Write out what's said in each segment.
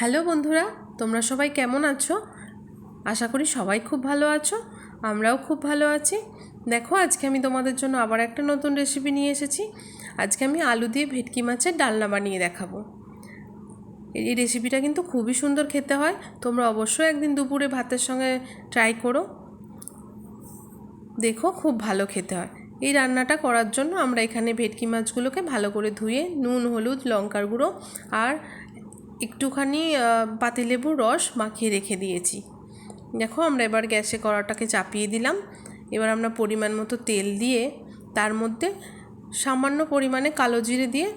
Hello বন্ধুরা, তোমরা সবাই কেমন আছো? আশা করি সবাই খুব ভালো আছো, আমরাও খুব ভালো আছি। দেখো, আজকে আমি তোমাদের জন্য আবার একটা নতুন রেসিপি নিয়ে এসেছি। আজকে আমি আলু দিয়ে ভেটকি মাছের ডালনা বানিয়ে দেখাবো। এই রেসিপিটা কিন্তু খুবই সুন্দর খেতে হয়, তোমরা অবশ্যই একদিন দুপুরে ভাতের সঙ্গে ট্রাই করো। দেখো, খুব ভালো খেতে হয়। এই রান্নাটা করার জন্য আমরা এখানে ভেটকি মাছগুলোকে ভালো করে ধুয়ে নুন, হলুদ, লঙ্কার গুঁড়ো আর একটুখানি পাতিলেবুর রস মাখিয়ে রেখে দিয়েছি। দেখো আমরা এবার গ্যাসে কড়াটাকে চাপিয়ে দিলাম। এবার আমরা পরিমাণ মতো তেল দিয়ে তার মধ্যে সামান্য পরিমাণে কালো জিরে দিয়ে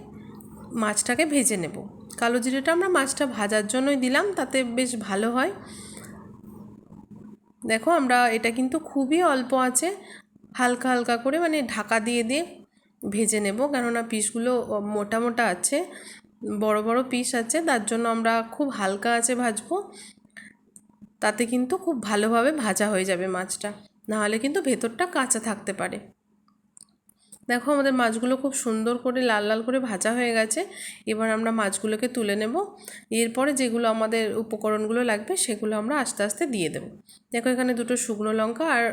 মাছটাকে ভেজে নেব। কালো জিরেটা আমরা মাছটা ভাজার জন্যই দিলাম, তাতে বেশ ভালো হয়। দেখো আমরা এটা কিন্তু খুবই অল্প আছে, হালকা হালকা করে মানে ঢাকা দিয়ে দিয়ে ভেজে নেব। কেননা পিসগুলো মোটা মোটা আছে। বড় বড় পিস আছে, তার জন্য আমরা খুব হালকা আছে ভাজবো। তাতে কিন্তু খুব ভালোভাবে ভাজা হয়ে যাবে মাছটা। নাহলে কিন্তু ভেতরটা কাঁচা থাকতে পারে। দেখো আমাদের মাছগুলো খুব সুন্দর করে লাল লাল করে ভাজা হয়ে গেছে। এবার আমরা মাছগুলোকে তুলে নেব। এরপরে যেগুলো আমাদের উপকরণগুলো লাগবে সেগুলো আমরা আস্তে আস্তে দিয়ে দেবো। দেখো এখানে দুটো শুকনো লঙ্কা আর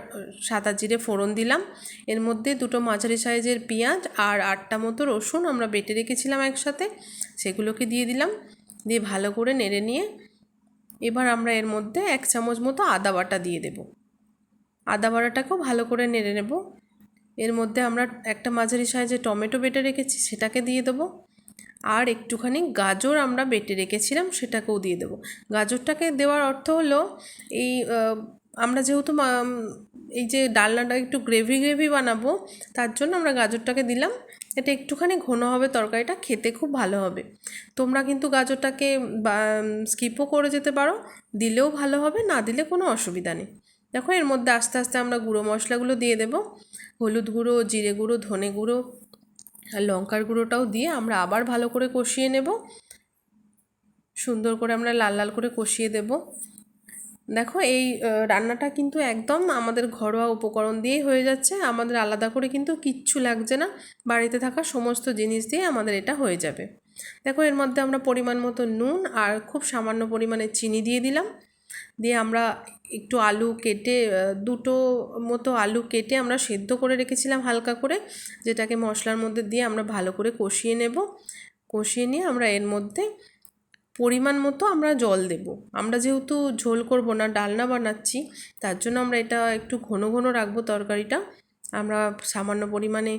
সাদা জিরে ফোড়ন দিলাম। এর মধ্যে দুটো মাঝারি সাইজের পেঁয়াজ আর আটটা মতো রসুন আমরা বেটে রেখেছিলাম একসাথে। সেগুলোকে দিয়ে দিলাম। দিয়ে ভালো করে নেড়ে নিয়ে এবার আমরা এর মধ্যে এক চামচ মতো আদা বাটা দিয়ে দেব। আদা বাটাটাকেও ভালো করে নেড়ে নেব। এর মধ্যে আমরা একটা মাঝারি সাইজে টমেটো বেটে রেখেছি, সেটাকে দিয়ে দেবো। আর একটুখানি গাজর আমরা বেটে রেখেছিলাম, সেটাকেও দিয়ে দেবো। গাজরটাকে দেওয়ার অর্থ হলো, এই আমরা যেহেতু এই যে ডালনাটা একটু গ্রেভি গ্রেভি বানাবো, তার জন্য আমরা গাজরটাকে দিলাম। এটা একটুখানি ঘন হবে তরকারিটা, খেতে খুব ভালো হবে। তোমরা কিন্তু গাজরটাকে স্কিপও করে যেতে পারো, দিলেও ভালো হবে, না দিলে কোনো অসুবিধা নেই। দেখো, এর মধ্যে আস্তে আস্তে আমরা গুঁড়ো মশলাগুলো দিয়ে দেবো। হলুদ গুঁড়ো, জিরে গুঁড়ো, ধনে গুঁড়ো আর লঙ্কার গুঁড়োটাও দিয়ে আমরা আবার ভালো করে কষিয়ে নেব। সুন্দর করে আমরা লাল লাল করে কষিয়ে দেব। দেখো, এই রান্নাটা কিন্তু একদম আমাদের ঘরোয়া উপকরণ দিয়েই হয়ে যাচ্ছে। আমাদের আলাদা করে কিন্তু কিচ্ছু লাগছে না। বাড়িতে থাকা সমস্ত জিনিস দিয়ে আমাদের এটা হয়ে যাবে। দেখো, এর মধ্যে আমরা পরিমাণ মতো নুন আর খুব সামান্য পরিমাণে চিনি দিয়ে দিলাম। দিয়ে আমরা একটু আলু কেটে দুটো মতো আলু কেটে আমরা সেদ্ধ করে রেখেছিলাম হালকা করে, যেটাকে মশলার মধ্যে দিয়ে আমরা ভালো করে কষিয়ে নেব। কষিয়ে নিয়ে আমরা এর মধ্যে পরিমাণ মতো আমরা জল দেব। আমরা যেহেতু ঝোল করব না, ডালনা বানাচ্ছি, তার জন্য আমরা এটা একটু ঘন ঘন রাখব তরকারিটা। আমরা সামান্য পরিমাণে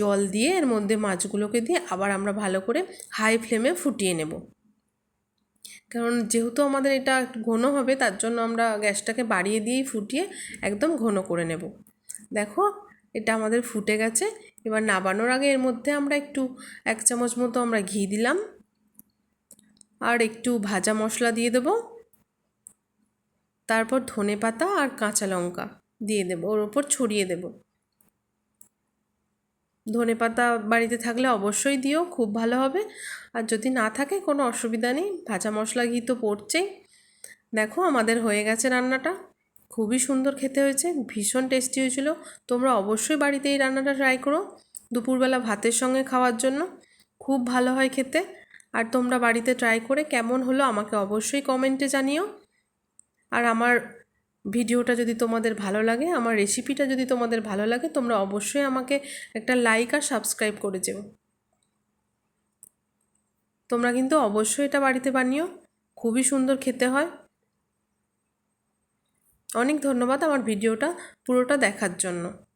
জল দিয়ে এর মধ্যে মাছগুলোকে দিয়ে আবার আমরা ভালো করে হাই ফ্লেমে ফুটিয়ে নেব। কারণ যেহেতু আমাদের এটা একটু ঘন হবে, তার জন্য আমরা গ্যাসটাকে বাড়িয়ে দিয়েই ফুটিয়ে একদম ঘন করে নেব। দেখো, এটা আমাদের ফুটে গেছে। এবার নাবানোর আগে এর মধ্যে আমরা একটু এক চামচ মতো আমরা ঘি দিলাম। আর একটু ভাজা মশলা দিয়ে দেব। তারপর ধনে পাতা আর কাঁচা লঙ্কা দিয়ে দেবো। ওর ওপর ছড়িয়ে দেবো। ধনে পাতা বাড়িতে থাকলে অবশ্যই দিও, খুব ভালো হবে। আর যদি না থাকে, কোনো অসুবিধা নেই। ভাজা মশলা ঘি তো পড়ছেই। দেখো, আমাদের হয়ে গেছে রান্নাটা। খুবই সুন্দর খেতে হয়েছে, ভীষণ টেস্টি হয়েছিল। তোমরা অবশ্যই বাড়িতে এই রান্নাটা ট্রাই করো দুপুরবেলা ভাতের সঙ্গে খাওয়ার জন্য। খুব ভালো হয় খেতে। আর তোমরা বাড়িতে ট্রাই করে কেমন হলো আমাকে অবশ্যই কমেন্টে জানিও। আর আমার ভিডিওটা যদি তোমাদের ভালো লাগে, আমার রেসিপিটা যদি তোমাদের ভালো লাগে, তোমরা অবশ্যই আমাকে একটা লাইক আর সাবস্ক্রাইব করে যেও। তোমরা কিন্তু অবশ্যই এটা বাড়িতে বানিও, খুবই সুন্দর খেতে হয়। অনেক ধন্যবাদ আমার ভিডিওটা পুরোটা দেখার জন্য।